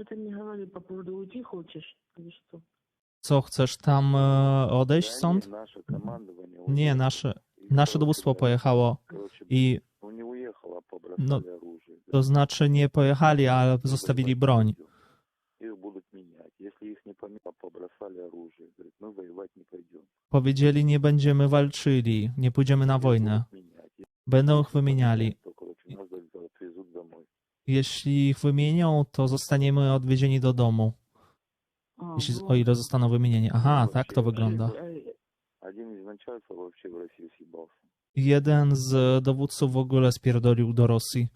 что-то мне говорили по поводу уйти хочешь или что? Co, chcesz tam e, odejść Да stąd? не, наше командование Nie, уехало. nasze, И, nasze короче, dowództwo да, pojechało короче, i ну не уехало, а побросали No, оружие. to znaczy nie pojechali, ale zostawili broń. Их будут менять. Если их не поменяют, побросали оружие. Говорит, мы воевать не пойдем. Powiedzieli, nie będziemy walczyli, nie pójdziemy na Их wojnę. будут менять. Если Będą ich не wymieniali. jeśli ich wymienią, to zostaniemy odwiezieni do domu. Jeśli, o ile zostaną wymienieni. Aha, tak to wygląda. Jeden z e, dowódców w ogóle spierdolił do Rosji.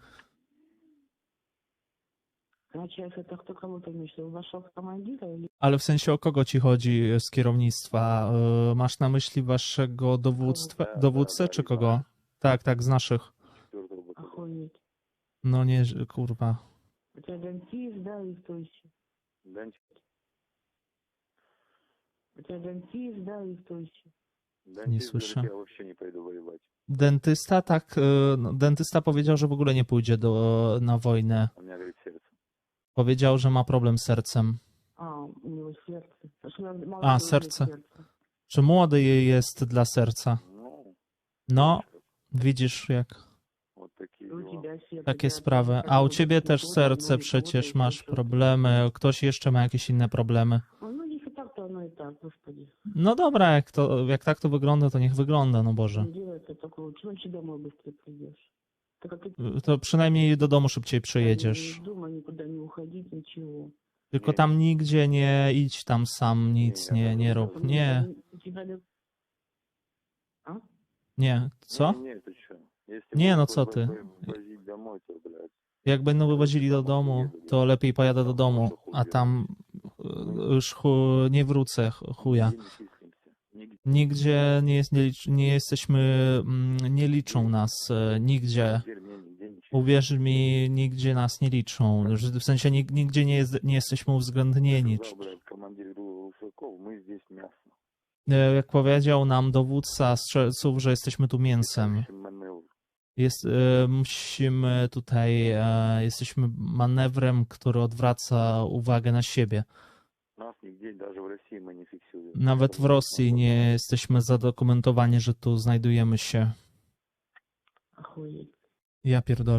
Ale w sensie o kogo ci chodzi z kierownictwa? E, masz na myśli waszego dowództwa, dowódcę czy kogo? Tak, tak, z naszych. No nie, kurwa. Nie słyszę. Dentysta tak, e, no, dentysta powiedział, że w ogóle nie pójdzie do, na wojnę. Powiedział, że ma problem z sercem. A, serce. Czy młody jest dla serca? No, no widzisz jak takie sprawy. A u ciebie też serce przecież masz problemy, ktoś jeszcze ma jakieś inne problemy. No dobra, jak, to, jak tak to wygląda, to niech wygląda, no Boże. To przynajmniej do domu szybciej przyjedziesz. Tylko tam nigdzie nie idź tam sam, nic nie, nie rób. Nie. Nie, co? Nie, no co ty? Jak będą wywozili do domu, to lepiej pojadę do domu, a tam e, już chu, nie wrócę, chuja. Nigdzie nie, jest, nie, nie jesteśmy, mm, nie liczą nas, e, nigdzie. Uwierz mi, nigdzie nas nie liczą. W sensie nigdzie nie, jest, nie jesteśmy uwzględnieni. E, jak powiedział nam dowódca strzelców, że jesteśmy tu mięsem. Jest, e, musimy tutaj, e, jesteśmy manewrem, który odwraca uwagę na siebie. Nawet w Rosji nie jesteśmy zadokumentowani, że tu znajdujemy się. Ja pierdolę.